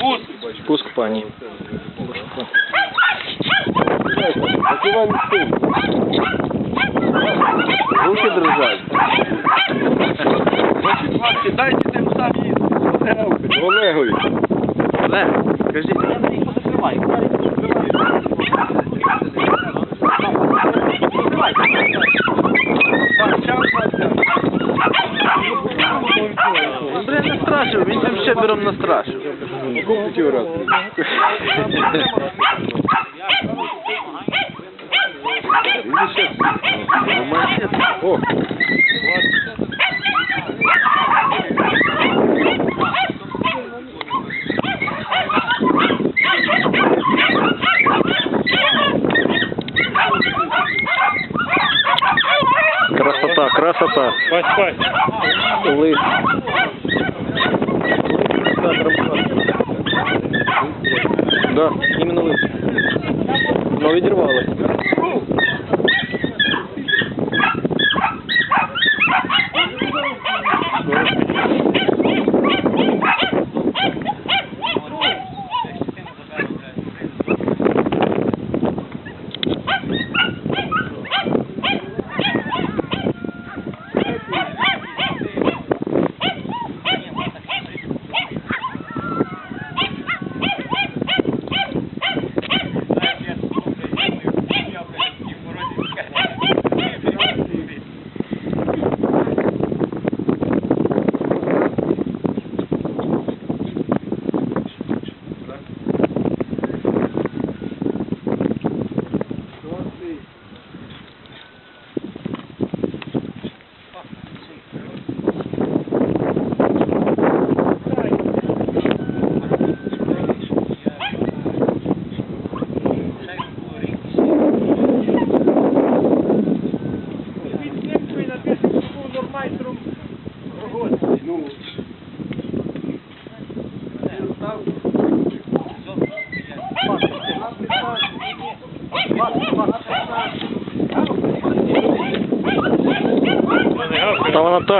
Пуск. Пуск пані. Руки дрожать. Хлопці, дайте тим самі. Олегові. Олег, скажіть. Він, він цим щебером настрашив. Купить його раз. Він ще О, Красота, красота. Пась, пась. Лис. Да, именно вы. Но відірвалось. Та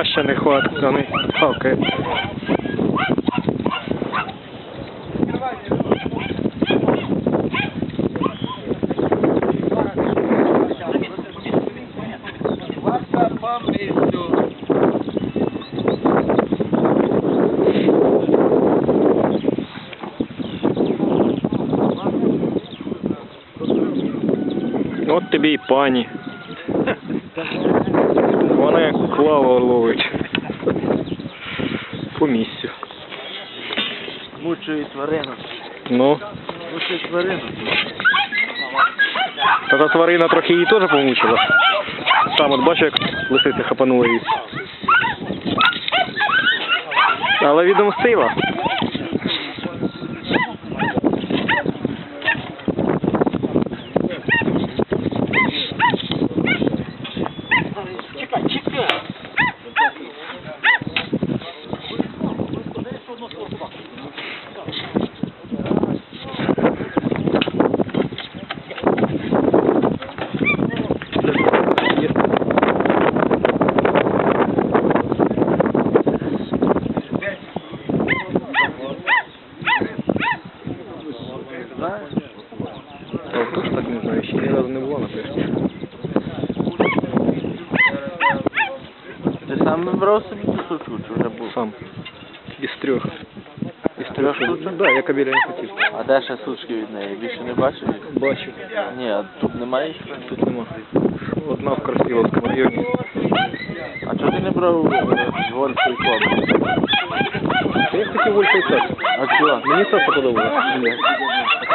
та ще не хватить, вони хавкає. От тобі і пані. Вона ловить. По місцю. мучує тварину. Ну, Мучує тварину. та та тварина трохи її теж помучила. Там от бачу, як лисиця хапанула її. Але відомстила. О, тут ж так не знаю, ще ні разу не було на пешці. Ти сам брав собі цю сучу, чи вже був? Сам. Із трьох. Із Трьох трьох. штучок? Да, я кабеля не хотів. А де ще сучки від неї? Більше не бачив їх? Бачу. Ні, а тут немає їх? Тут нема. Одна в Красиловському районі. А чого ти не брав е, Вольфу і Кобру? Та Я хотів Вольфа і Сасу. А чого? Мені Саса подобалося.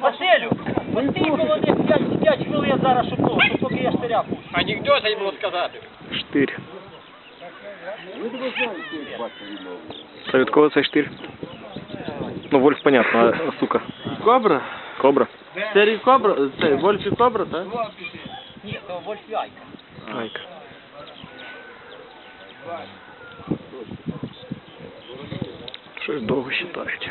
Василю, постій коло них 5, 5 хвилин зараз, щоб, ну, щоб поки я штиря пущу. Анекдота йому сказати. Штир. Та від кого цей штир? Ну, Вольф, понятно, а сука. Кобра? Кобра. Серій Кобра, це Вольфі Кобра, так? Ні, то Вольфяйка. Айка. Щось довго считають.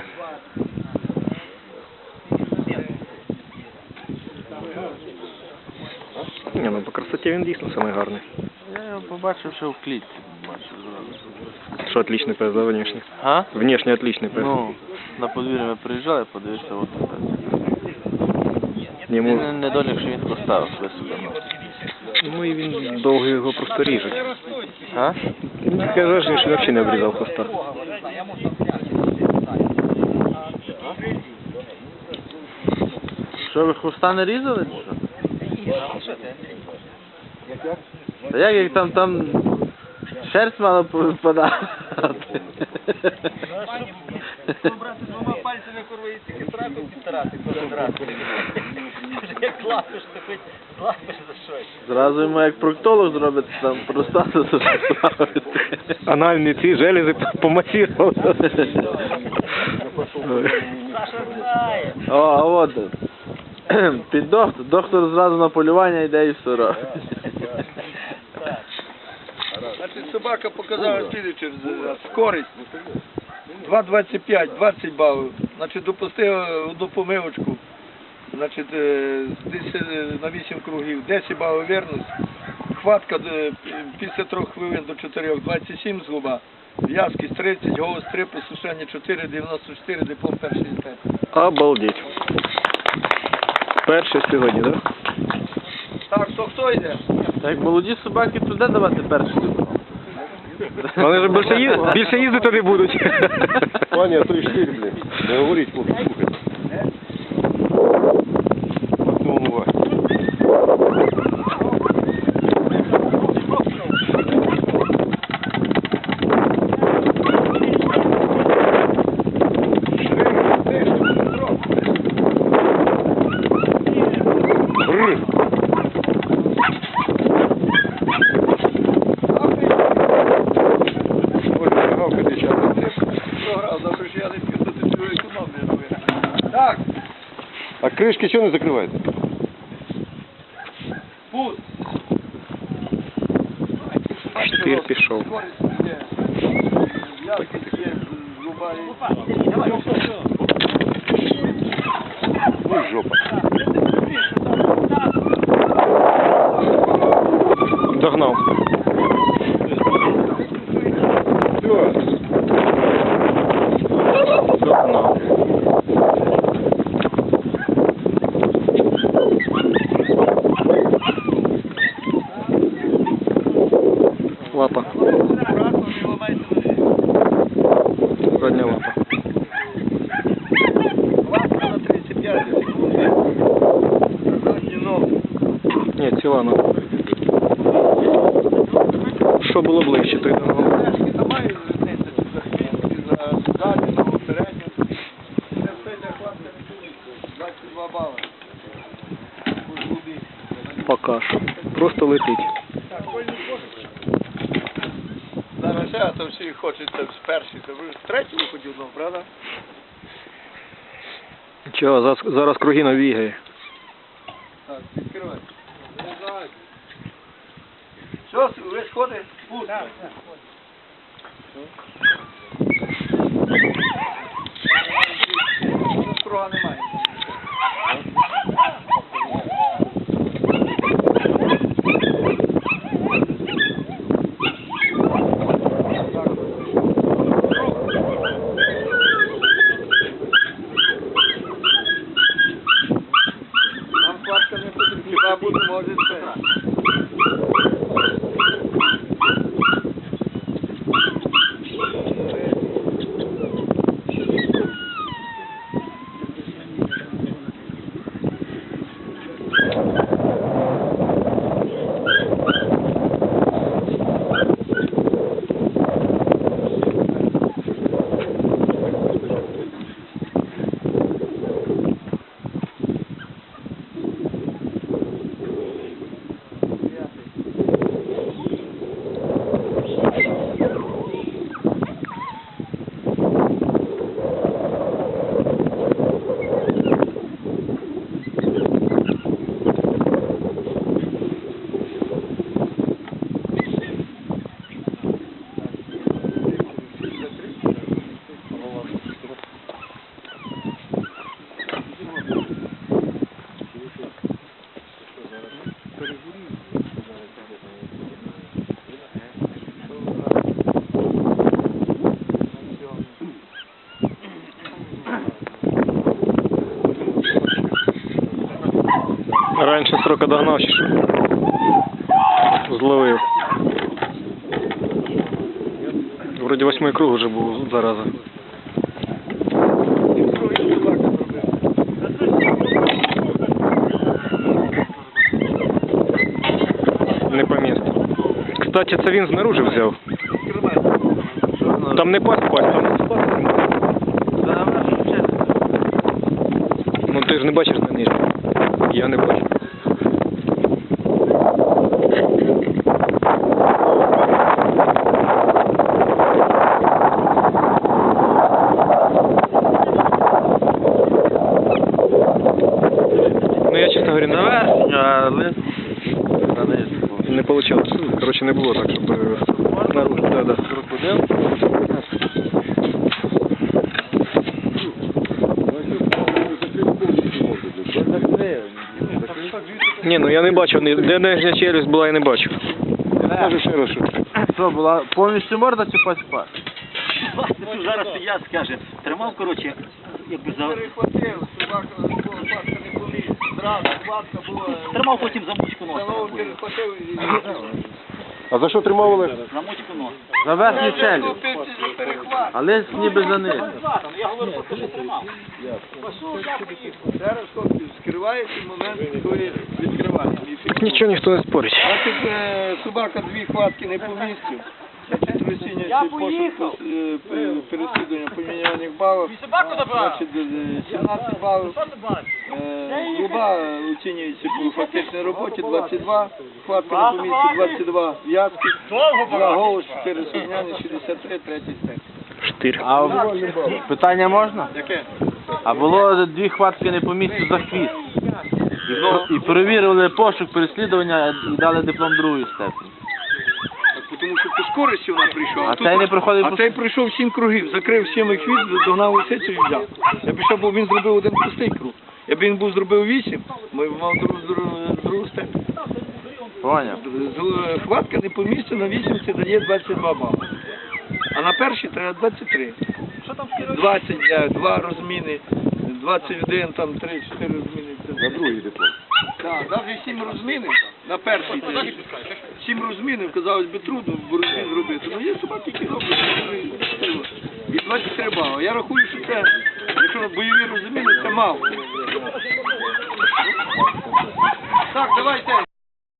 Ні, ну по красоті він дійсно самий гарний. Я його побачив, що в клітці. Бачив зразу. Що отличний пес, да, внешне? А? Внешне отличний пес. Ну, на подвір'я ми приїжджали, подивився, от так. Йому, Він недолік, що він поставив високо. ну і він довго його просто ріжуть. А? Він таке враження, що взагалі не обрізав хвоста. Що ви хвоста не різали? чи Що? Та як, як там, там шерсть мала повипадати? Брати двома пальцями курва і тільки сраку підтирати кожен раз. Як лапиш, ти хоч лапиш за щось. Зразу йому як проктолог зробити, там простату поставити. Анальні ці желези помасірував. Саша знає. О, а от. Під доктор. Доктор зразу на полювання йде і все робить. Значить, собака показала слідуюче е, скорість. 2,25, 20 балів. Значить, допустив одну помилочку. Значить, е, десь е, на 8 кругів, 10 балів вірність. Хватка е, після 3 хвилин до 4, 27 згуба. В'язкість 30, голос 3, послушання 4, 94, диплом перший інспектор. Обалдеть. Перший сьогодні, так? Так, то хто йде? Так молоді собаки, туди давати перше. Вони ж більше, їз... більше їздити не будуть. Пані, а то і штиль, блін. Не говоріть, хлопці, слухайте. Максимум уваги. Бррр. А кришки чого не закриваєте? пуст. Штир пішов. Скорість є. В'язкість є, згуба є. Ну, жопа. Догнав. Все. Догнав. Лапа. Задня лапа. Лапка на 35 секунди. Задні ноги. Ні, ціла нога. Що було ближче, той до ногу. Флешки немає різниці, чи за хвіст, чи за задню ногу, передню. Це все для хлопця не чується. 22 бали. Будь-куди. Пока що. Просто летить. Зараз ще, а то всі хочуть з перші. Це ви з третього ну, правда? Чого, зараз, зараз кругіна бігає. Так, відкривай. Що, ви сходи? Пусто. Круга немає. Раніше строка догнав чи що? Зловив. Вроді восьмий круг вже був зараза. Не по місту. Кстати, це він знаружи взяв. Там не пасть пасть, там собака. Ну ти ж не бачиш на нижній. Я не бачу. Ну я чесно не, А лист не получилось. Короче, не було так, щоб е, наружу. Да, да. Ні, ну я не бачу, де нижня челюсть була, я не бачу. Може ще раз. що. Була повністю морда чи пась-пась? Зараз я скаже, тримав, коротше, якби за... Перехватив, собака, собака не поліз. Тримав потім за мучку носа. А за що тримали? За мучку носа. За верхню челюсть. А лист ніби за ним. Я говорю, про те, що тримав. Зараз хлопці, скривається момент, коли відкривається. Нічого ніхто не спорить. Значить, е, собака дві хватки не помістив. Значить, весіння Я цей пошук поїхав. е, пе- переслідування поміняльних балів. Значить, е, 17 балів. Е, Губа оцінюється по фактичній роботі 22, хватка на помісті 22, в'язки, 2 голос, 4 сумняні, 63, третій стек. Штир. А в- питання можна? Яке? А було дві хватки не по місцю за хвіст. І, і перевірили пошук, переслідування і дали диплом другої степені. Тому що по скорості вона прийшов. А тут- цей не проходив А по цей прийшов сім кругів, закрив сім хвіст, догнав лисицю і взяв. Я пішов, бо він зробив один пустий круг. Якби він був зробив вісім, ми б мав другу, другу, другу степень. Поняв. З- Хватка не по місцю на вісімці дає 22 бали. А на першій треба 23. 20 для два розміни, 21, там 3-4 розміни. На другий диплом. Так, навіть сім розмінів на першій день. Сім розмінів, казалось би, трудно розмін зробити. Ну є собаки, які роблять. І 23 бали. Я рахую, що це, якщо бойові розміни, це мало. Так, давайте.